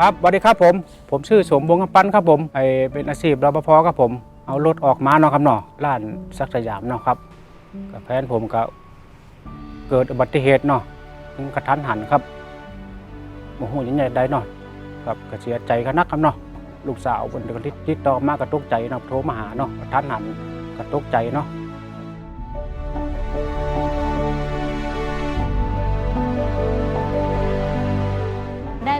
ครับสวัสดีครับผม ผมชื่อสมวงศ์กำปั้นครับผมไอเป็นอาชีพรปภครับผม เอารถออกมาเนาะครับเนาะร้านซักสยามเนาะครับกับแฟนผมก็เกิดอุบัติเหตุเนาะถึงกระทันหันครับโอ้โหยังไงได้เนาะครับก็เสียใจกันนักครับเนาะลูกสาวคนเดียวที่ติดต่อมากระตุกใจเนาะโทรมาหาเนาะกระทันหันกระตุกใจเนาะ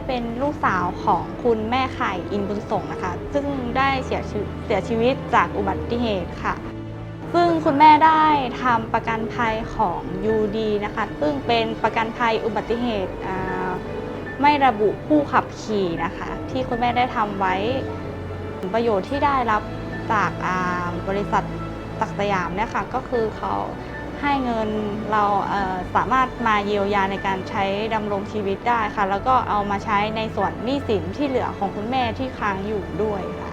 เป็นลูกสาวของคุณแม่ไข่อินบุญส่งนะคะ ซึ่งได้เสียชีวิตเสียชีวิตจากอุบัติเหตุค่ะ ซึ่งคุณแม่ได้ทำประกันภัยของ UD นะคะ ซึ่งเป็นประกันภัยอุบัติเหตุไม่ระบุผู้ขับขี่นะคะ ที่คุณแม่ได้ทำไว้ประโยชน์ที่ได้รับจากบริษัทศักสยามเนี่ยค่ะก็คือเขา ให้เงินเราเสามารถมาเยียวยาในการใช้ดำรงชีวิตได้ค่ะ แล้วก็เอามาใช้ในส่วนหนี้สินที่เหลือของคุณแม่ที่ค้างอยู่ด้วยค่ะ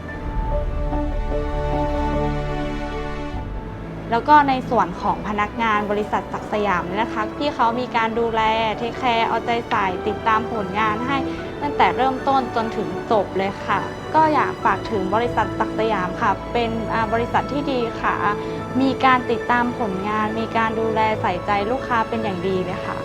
แล้วก็ในส่วนของพนักงานบริษัทศักสยามเนี่ยนะคะที่เขามีการดูแลเทคแคร์เอาใจใส่ติดตามผลงานให้ ตั้งแต่เริ่มต้นจนถึงจบเลยค่ะ ก็อยากฝากถึงบริษัทศักสยามค่ะ เป็นบริษัทที่ดีค่ะ มีการติดตามผลงาน มีการดูแลใส่ใจลูกค้าเป็นอย่างดีเลยค่ะ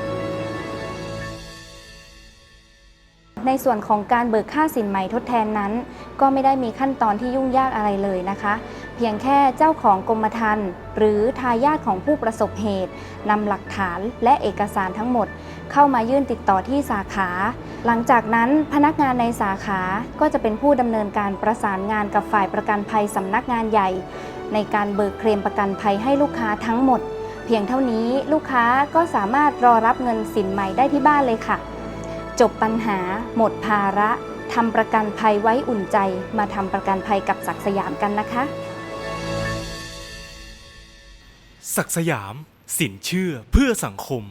ในส่วนของการเบิกค่าสินใหม่ทดแทนนั้น ก็ไม่ได้มีขั้นตอนที่ยุ่งยากอะไรเลยนะคะ เพียงแค่เจ้าของกรมธรรม์หรือทายาทของผู้ประสบเหตุนำหลักฐานและเอกสารทั้งหมด เข้ามายื่นติดต่อที่สาขา หลังจากนั้นพนักงานในสาขาก็จะเป็นผู้ดำเนินการประสานงานกับฝ่ายประกันภัยสำนักงานใหญ่ ในการเบิกเคลมประกันภัยให้ลูกค้าทั้งหมด เพียงเท่านี้ลูกค้าก็สามารถรอรับเงินสินใหม่ได้ที่บ้านเลยค่ะ จบปัญหา หมดภาระทำประกันภัยไว้อุ่นใจ มาทำประกันภัยกับศักดิ์สยามกันนะคะ ศักสยาม สินเชื่อเพื่อสังคม